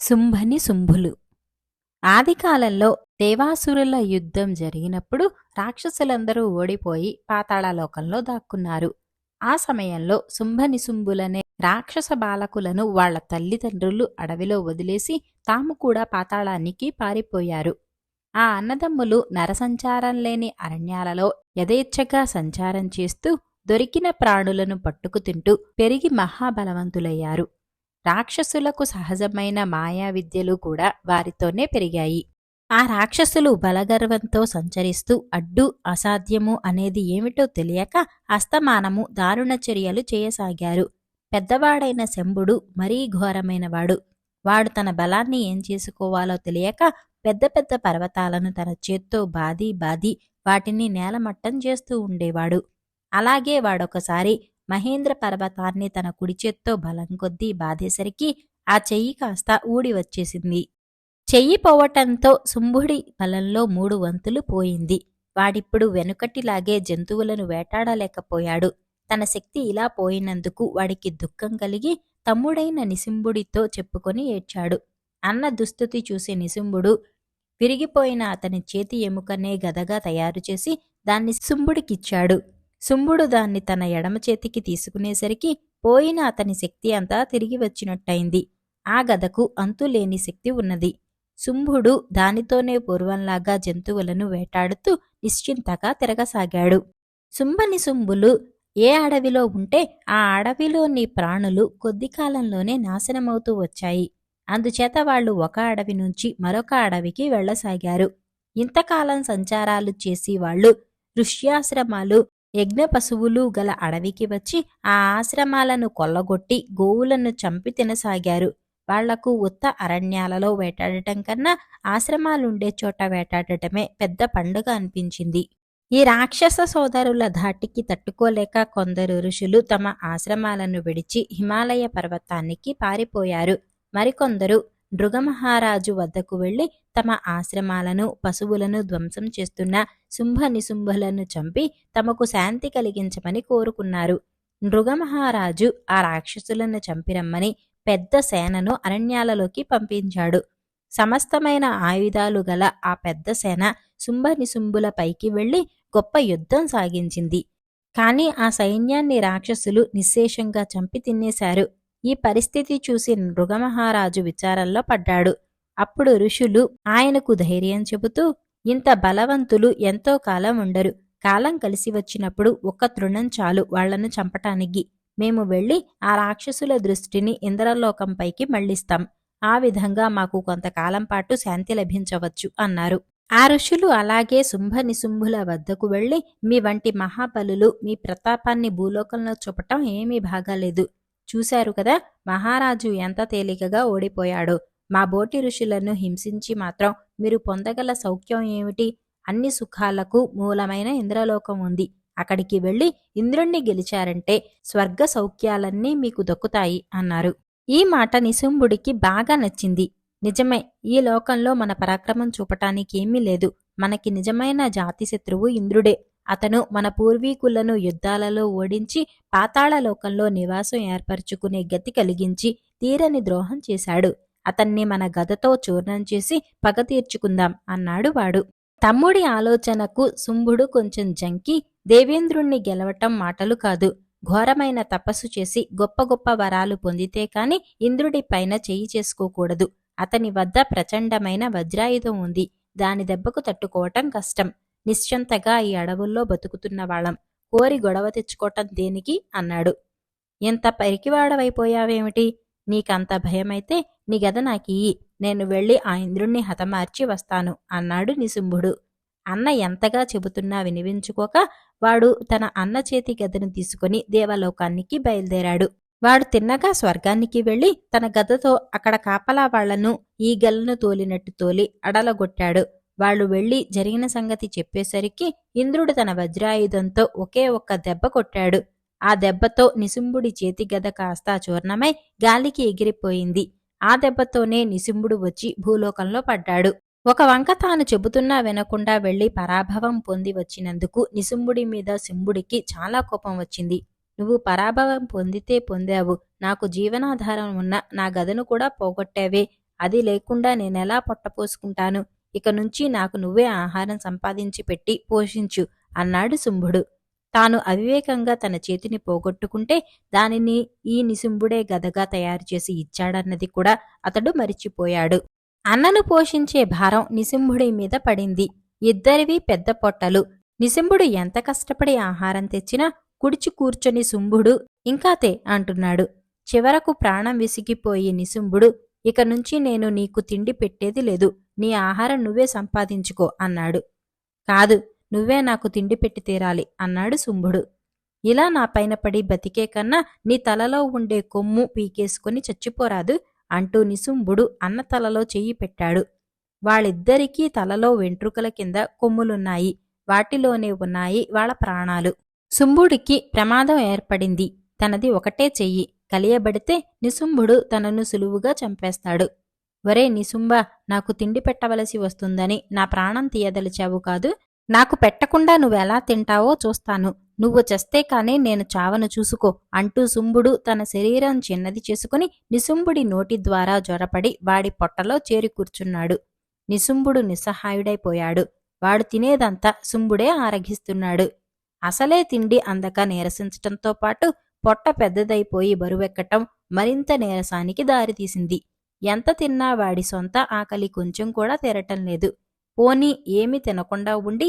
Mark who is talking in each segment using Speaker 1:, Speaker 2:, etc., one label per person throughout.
Speaker 1: శుంభని శుంభులు ఆదికాలంలో దేవాసురుల యుద్ధం జరిగినప్పుడు రాక్షసులందరూ ఓడిపోయి పాతాళలోకంలో దాక్కున్నారు. ఆ సమయంలో శుంభని శుంభులనే రాక్షస బాలకులను వాళ్ళ తల్లిదండ్రులు అడవిలో వదిలేసి తాము కూడా పాతాళానికి పారిపోయారు. ఆ అన్నదమ్ములు నరసంచారం లేని అరణ్యాలలో యథేచ్ఛగా సంచారం చేస్తూ దొరికిన ప్రాణులను పట్టుకు తింటూ పెరిగి మహాబలవంతులయ్యారు. రాక్షసులకు సహజమైన మాయా విద్యలు కూడా వారితోనే పెరిగాయి. ఆ రాక్షసులు బలగర్వంతో సంచరిస్తూ అడ్డు అసాధ్యము అనేది ఏమిటో తెలియక అస్తమానము దారుణ చర్యలు చేయసాగారు. పెద్దవాడైన శంభుడు మరీ ఘోరమైనవాడు. వాడు తన బలాన్ని ఏం చేసుకోవాలో తెలియక పెద్ద పెద్ద పర్వతాలను తన చేత్తో బాది బాది వాటిని నేలమట్టం చేస్తూ ఉండేవాడు. అలాగే వాడొకసారి మహేంద్ర పర్వతాన్ని తన కుడి చేత్తో బలం కొద్దీ బాధేసరికి ఆ చెయ్యి కాస్త ఊడి వచ్చేసింది. చెయ్యి పోవటంతో శుంభుడి బలంలో మూడు వంతులు పోయింది. వాడిప్పుడు వెనుకటిలాగే జంతువులను వేటాడలేకపోయాడు. తన శక్తి ఇలా పోయినందుకు వాడికి దుఃఖం కలిగి తమ్ముడైన నిసింబుడితో చెప్పుకొని ఏడ్చాడు. అన్న దుస్థితి చూసి నిసింబుడు విరిగిపోయిన అతని చేతి ఎముకనే గదగా తయారు చేసి దాన్ని శుంభుడికిచ్చాడు శుంభుడు దాన్ని తన ఎడమ చేతికి తీసుకునేసరికి పోయిన అతని శక్తి అంతా తిరిగి వచ్చినట్టయింది. ఆ గదకు అంతులేని శక్తి ఉన్నది. శుంభుడు దానితోనే పూర్వంలాగా జంతువులను వేటాడుతూ నిశ్చింతగా తిరగసాగాడు. శుంభని శుంభులు ఏ అడవిలో ఉంటే ఆ అడవిలోని ప్రాణులు కొద్ది కాలంలోనే నాశనమవుతూ వచ్చాయి. అందుచేత వాళ్ళు ఒక అడవి నుంచి మరొక అడవికి వెళ్ళసాగారు. ఇంతకాలం సంచారాలు చేసి వాళ్ళు ఋష్యాశ్రమాలు యజ్ఞ పశువులు గల అడవికి వచ్చి ఆ ఆశ్రమాలను కొల్లగొట్టి గోవులను చంపి తినసాగారు. వాళ్ళకు ఉత్త అరణ్యాలలో వేటాడటం కన్నా ఆశ్రమాలుండే చోట వేటాడటమే పెద్ద పండుగ అనిపించింది. ఈ రాక్షస సోదరుల ధాటికి తట్టుకోలేక కొందరు ఋషులు తమ ఆశ్రమాలను విడిచి హిమాలయ పర్వతానికి పారిపోయారు. మరికొందరు మహారాజు వద్దకు వెళ్ళి తమ ఆశ్రమాలను పశువులను ధ్వంసం చేస్తున్న శుంభ నిశుంభులను చంపి తమకు శాంతి కలిగించమని కోరుకున్నారు. మహారాజు ఆ రాక్షసులను చంపిరమ్మని పెద్ద సేనను అరణ్యాలలోకి పంపించాడు. సమస్తమైన ఆయుధాలు గల ఆ పెద్ద సేన శుంభ నిశుంభుల పైకి వెళ్ళి గొప్ప యుద్ధం సాగించింది. కానీ ఆ సైన్యాన్ని రాక్షసులు నిశ్శేషంగా చంపి తినేశారు. ఈ పరిస్థితి చూసి నృగమహారాజు విచారంలో పడ్డాడు. అప్పుడు ఋషులు ఆయనకు ధైర్యం చెబుతూ ఇంత బలవంతులు ఎంతో కాలం ఉండరు. కాలం కలిసి వచ్చినప్పుడు ఒక్క తృణం చాలు వాళ్ళను చంపటానికి. మేము వెళ్ళి ఆ రాక్షసుల దృష్టిని ఇంద్రలోకంపైకి మళ్ళిస్తాం. ఆ విధంగా మాకు కొంతకాలం పాటు శాంతి లభించవచ్చు అన్నారు. ఆ ఋషులు అలాగే శుంభ నిశుంభుల వద్దకు వెళ్ళి మీ వంటి మహాబలులు మీ ప్రతాపాన్ని భూలోకంలో చూపటం ఏమీ బాగాలేదు. చూశారు కదా మహారాజు ఎంత తేలికగా ఓడిపోయాడో. మా బోటి ఋషులను హింసించి మాత్రం మీరు పొందగల సౌఖ్యం ఏమిటి? అన్ని సుఖాలకు మూలమైన ఇంద్రలోకం ఉంది. అక్కడికి వెళ్ళి ఇంద్రుణ్ణి గెలిచారంటే స్వర్గ సౌఖ్యాలన్నీ మీకు దక్కుతాయి అన్నారు. ఈ మాట నిశుంభుడికి బాగా నచ్చింది. నిజమే ఈ లోకంలో మన పరాక్రమం చూపటానికి ఏమీ లేదు. మనకి నిజమైన జాతి శత్రువు ఇంద్రుడే. అతను మన పూర్వీకులను యుద్ధాలలో ఓడించి పాతాళలోకంలో నివాసం ఏర్పరచుకునే గతి కలిగించి తీరని ద్రోహం చేశాడు. అతన్ని మన గదతో చూర్ణం చేసి పగ తీర్చుకుందాం అన్నాడు వాడు. తమ్ముడి ఆలోచనకు శుంభుడు కొంచెం జంకి దేవేంద్రుణ్ణి గెలవటం మాటలు కాదు. ఘోరమైన తపస్సు చేసి గొప్ప గొప్ప వరాలు పొందితే కాని ఇంద్రుడి పైన చేయి చేసుకోకూడదు. అతని వద్ద ప్రచండమైన వజ్రాయుధం ఉంది. దాని దెబ్బకు తట్టుకోవటం కష్టం. నిశ్చంతగా ఈ అడవుల్లో బతుకుతున్న వాళ్ళం. కోరి గొడవ తెచ్చుకోవటం దేనికి? అన్నాడు. ఎంత పరికివాడవైపోయావేమిటి నీకంత భయమైతే నీ గద నాకియ్యి నేను వెళ్ళి ఆ ఇంద్రుణ్ణి హతమార్చి వస్తాను అన్నాడు నిశుంభుడు. అన్న ఎంతగా చెబుతున్నా వినిపించుకోక వాడు తన అన్న చేతి గదను తీసుకుని దేవలోకానికి బయలుదేరాడు. వాడు తిన్నగా స్వర్గానికి వెళ్ళి తన గదతో అక్కడ కాపలా వాళ్ళను ఈగలను తోలినట్టు తోలి అడలగొట్టాడు. వాళ్ళు వెళ్ళి జరిగిన సంగతి చెప్పేసరికి ఇంద్రుడు తన వజ్రాయుధంతో ఒకే ఒక్క దెబ్బ కొట్టాడు. ఆ దెబ్బతో నిశుంభుడి చేతి గద కాస్తా చూర్ణమై గాలికి ఎగిరిపోయింది. ఆ దెబ్బతోనే నిశుంభుడు వచ్చి భూలోకంలో పడ్డాడు. ఒక వంక తాను చెబుతున్నా వినకుండా వెళ్ళి పరాభవం పొంది వచ్చినందుకు నిశుంభుడి మీద శింభుడికి చాలా కోపం వచ్చింది. నువ్వు పరాభవం పొందితే పొందావు. నాకు జీవనాధారం ఉన్న నా గదను కూడా పోగొట్టావే. అది లేకుండా నేనెలా పొట్టపోసుకుంటాను? ఇక నుంచి నాకు నువ్వే ఆహారం సంపాదించి పెట్టి పోషించు అన్నాడు శుంభుడు. తాను అవివేకంగా తన చేతిని పోగొట్టుకుంటే దానిని ఈ నిశుంభుడే గదగా తయారు చేసి ఇచ్చాడన్నది కూడా అతడు మరిచిపోయాడు. అన్నను పోషించే భారం నిశుంభుడి మీద పడింది. ఇద్దరివి పెద్ద పొట్టలు. నిశుంభుడు ఎంత కష్టపడి ఆహారం తెచ్చినా కుడిచి కూర్చొని శుంభుడు ఇంకాతే అంటున్నాడు. చివరకు ప్రాణం విసిగిపోయి నిశుంభుడు ఇక నుంచి నేను నీకు తిండి పెట్టేది లేదు. నీ ఆహారం నువ్వే సంపాదించుకో అన్నాడు. కాదు నువ్వే నాకు తిండి పెట్టి తీరాలి అన్నాడు శుంభుడు. ఇలా నా పైన పడి బతికే కన్నా నీ తలలో ఉండే కొమ్ము పీకేసుకుని చచ్చిపోరాదు అంటూ నిశుంభుడు అన్న తలలో చెయ్యి పెట్టాడు. వాళ్ళిద్దరికీ తలలో వెంట్రుకల కింద కొమ్ములున్నాయి. వాటిలోనే ఉన్నాయి వాళ్ళ ప్రాణాలు. శుంభుడికి ప్రమాదం ఏర్పడింది. తనది ఒకటే చెయ్యి. కలియబడితే నిశుంభుడు తనను సులువుగా చంపేస్తాడు. ఒరే నిశుంభ నాకు తిండి పెట్టవలసి వస్తుందని నా ప్రాణం తీయదలిచావు కాదు. నాకు పెట్టకుండా నువ్వెలా తింటావో చూస్తాను. నువ్వు చస్తే కాని నేను చావను చూసుకో అంటూ శుంభుడు తన శరీరం చిన్నది చేసుకుని నిశుంభుడి నోటి ద్వారా జ్వరపడి వాడి పొట్టలో చేరి కూర్చున్నాడు. నిశుంభుడు నిస్సహాయుడైపోయాడు. వాడు తినేదంతా శుంభుడే ఆరగిస్తున్నాడు. అసలే తిండి అందక నీరసించటంతో పాటు పొట్ట పెద్దదైపోయి బరువెక్కటం మరింత నీరసానికి దారితీసింది. ఎంత తిన్నా వాడి సొంత ఆకలి కొంచెం కూడా తీరటం లేదు. పోనీ ఏమి తినకుండా ఉండి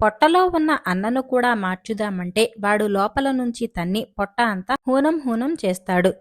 Speaker 1: పొట్టలో ఉన్న అన్నను కూడా మార్చుదామంటే వాడు లోపల నుంచి తన్ని పొట్ట అంతా హూనం హూనం చేస్తాడు.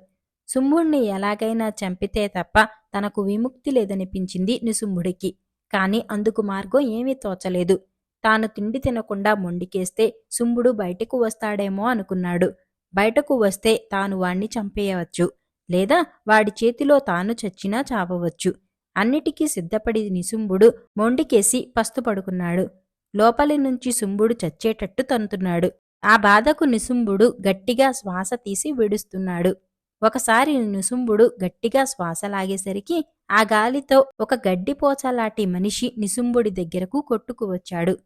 Speaker 1: శుంభుణ్ణి ఎలాగైనా చంపితే తప్ప తనకు విముక్తి లేదనిపించింది నిశుంభుడికి కాని అందుకు మార్గం ఏమీ తోచలేదు. తాను తిండి తినకుండా మొండికేస్తే శుంభుడు బయటకు వస్తాడేమో అనుకున్నాడు. బయటకు వస్తే తాను వాణ్ణి చంపేయవచ్చు లేదా వాడి చేతిలో తాను చచ్చినా చావవచ్చు. అన్నిటికీ సిద్ధపడి నిశుంభుడు మొండికేసి పస్తుపడుకున్నాడు. లోపలి నుంచి శుంభుడు చచ్చేటట్టు తన్నుతున్నాడు ఆ బాధకు నిశుంభుడు గట్టిగా శ్వాస తీసి విడుస్తున్నాడు. ఒకసారి నిశుంభుడు గట్టిగా శ్వాస లాగేసరికి ఆ గాలితో ఒక గడ్డిపోచలాటి మనిషి నిశుంభుడి దగ్గరకు కొట్టుకు వచ్చాడు.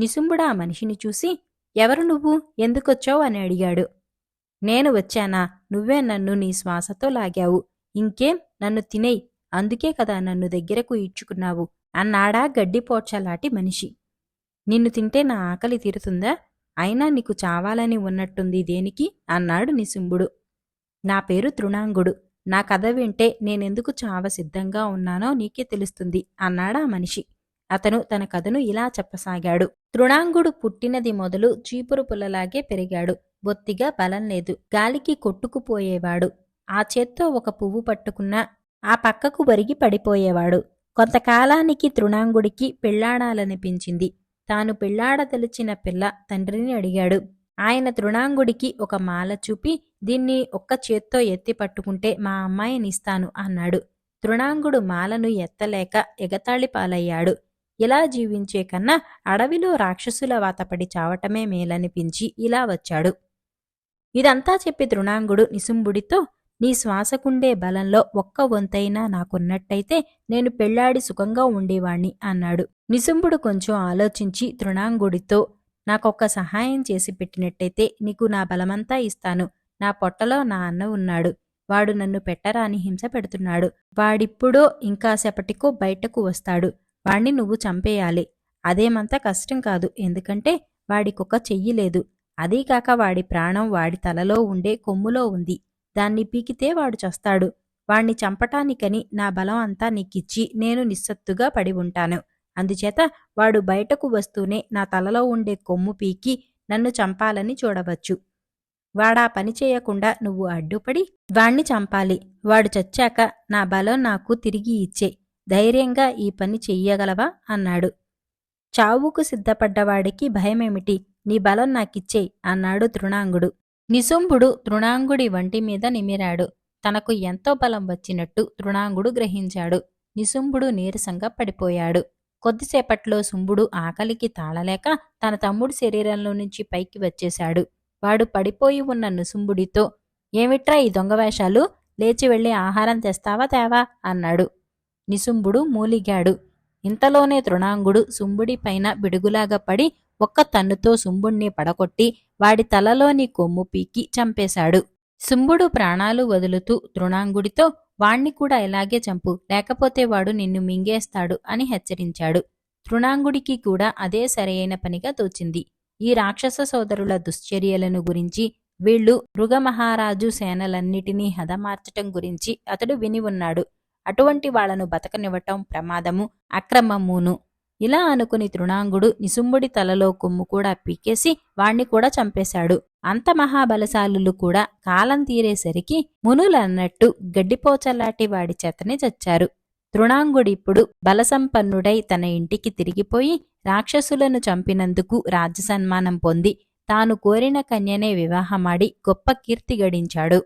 Speaker 1: నిశుంభుడు ఆ మనిషిని చూసి ఎవరు నువ్వు? ఎందుకొచ్చావు? అని అడిగాడు. నేను వచ్చానా? నువ్వే నన్ను నీ శ్వాసతో లాగావు. ఇంకేం? నన్ను తినేయ్. అందుకే కదా నన్ను దగ్గరకు ఈడ్చుకున్నావు అన్నాడా గడ్డిపోడ్చలాటి మనిషి. నిన్ను తింటే నా ఆకలి తీరుతుందా? అయినా నీకు చావాలని ఉన్నట్టుంది దేనికి? అన్నాడు నిశుంభుడు. నా పేరు తృణాంగుడు. నా కథ వింటే నేనెందుకు చావ సిద్ధంగా ఉన్నానో నీకే తెలుస్తుంది అన్నాడా మనిషి. అతను తన కథను ఇలా చెప్పసాగాడు. తృణాంగుడు పుట్టినది మొదలు చీపురు పుల్లలాగే పెరిగాడు. బొత్తిగా బలం లేదు. గాలికి కొట్టుకుపోయేవాడు. ఆ చేత్తో ఒక పువ్వు పట్టుకున్నా ఆ పక్కకు వరిగి పడిపోయేవాడు. కొంతకాలానికి తృణాంగుడికి పెళ్ళాడాలనిపించింది తాను పెళ్ళాడదలిచిన పిల్ల తండ్రిని అడిగాడు. ఆయన తృణాంగుడికి ఒక మాల చూపి దీన్ని ఒక్క చేత్తో ఎత్తి పట్టుకుంటే మా అమ్మాయినిస్తాను అన్నాడు. తృణాంగుడు మాలను ఎత్తలేక ఎగతాళి పాలయ్యాడు ఇలా జీవించే కన్నా అడవిలో రాక్షసుల వాతపడి చావటమే మేలనిపించి ఇలా వచ్చాడు. ఇదంతా చెప్పి తృణాంగుడు నిసుంబుడితో నీ శ్వాసకుండే బలంలో ఒక్క వంతైనా నాకున్నట్టయితే నేను పెళ్ళాడి సుఖంగా ఉండేవాణ్ణి అన్నాడు. నిసుంబుడు కొంచెం ఆలోచించి తృణాంగుడితో నాకొక్క సహాయం చేసి పెట్టినట్టయితే నీకు నా బలమంతా ఇస్తాను. నా పొట్టలో నా అన్న ఉన్నాడు. వాడు నన్ను పెట్టరాని హింస పెడుతున్నాడు. వాడిప్పుడో ఇంకాసేపటికో బయటకు వస్తాడు. వాణ్ణి నువ్వు చంపేయాలి. అదేమంత కష్టం కాదు. ఎందుకంటే వాడికొక చెయ్యి లేదు. అదీకాక వాడి ప్రాణం వాడి తలలో ఉండే కొమ్ములో ఉంది. దాన్ని పీకితే వాడు చస్తాడు. వాణ్ణి చంపటానికని నా బలం అంతా నీకిచ్చి నేను నిస్సత్తుగా పడి ఉంటాను. అందుచేత వాడు బయటకు వస్తూనే నా తలలో ఉండే కొమ్ము పీకి నన్ను చంపాలని చూడవచ్చు. వాడా పని చేయకుండా నువ్వు అడ్డుపడి వాణ్ణి చంపాలి. వాడు చచ్చాక నా బలం నాకు తిరిగి ఇచ్చే. ధైర్యంగా ఈ పని చెయ్యగలవా? అన్నాడు. చావుకు సిద్ధపడ్డవాడికి భయమేమిటి? నీ బలం నాకిచ్చేయ్ అన్నాడు తృణాంగుడు. నిశుంభుడు తృణాంగుడి వంటి మీద నిమిరాడు. తనకు ఎంతో బలం వచ్చినట్టు తృణాంగుడు గ్రహించాడు. నిశుంభుడు నీరసంగా పడిపోయాడు. కొద్దిసేపట్లో శుంభుడు ఆకలికి తాళలేక తన తమ్ముడి శరీరంలో నుంచి పైకి వచ్చేశాడు. వాడు పడిపోయి ఉన్న నిశుంభుడితో ఏమిట్రా ఈ దొంగవేషాలు లేచి వెళ్ళి ఆహారం తెస్తావా తేవా? అన్నాడు. నిశుంభుడు మూలిగాడు. ఇంతలోనే తృణాంగుడు శుంభుడి పైన బిడుగులాగా పడి ఒక్క తన్నుతో శుంభుణ్ణి పడకొట్టి వాడి తలలోని కొమ్ము పీకి చంపేశాడు. శుంభుడు ప్రాణాలు వదులుతూ తృణాంగుడితో వాణ్ణి కూడా ఇలాగే చంపు లేకపోతే వాడు నిన్ను మింగేస్తాడు అని హెచ్చరించాడు. తృణాంగుడికి కూడా అదే సరైన పనిగా తోచింది. ఈ రాక్షస సోదరుల దుశ్చర్యలను గురించి వీళ్ళు మృగమహారాజు సేనలన్నిటినీ హదమార్చటం గురించి అతడు విని ఉన్నాడు. అటువంటి వాళ్ళను బతకనివ్వటం ప్రమాదము అక్రమమును. ఇలా అనుకుని తృణాంగుడు నిసుంబుడి తలలో కొమ్ము కూడా పీకేసి వాణ్ణి కూడా చంపేశాడు. అంత మహాబలశాలులు కూడా కాలం తీరేసరికి మునులన్నట్టు గడ్డిపోచలాటి వాడి చేతనే చచ్చారు. తృణాంగుడిప్పుడు బలసంపన్నుడై తన ఇంటికి తిరిగిపోయి రాక్షసులను చంపినందుకు రాజ్యసన్మానం పొంది తాను కోరిన కన్యనే వివాహమాడి గొప్ప కీర్తి గడించాడు.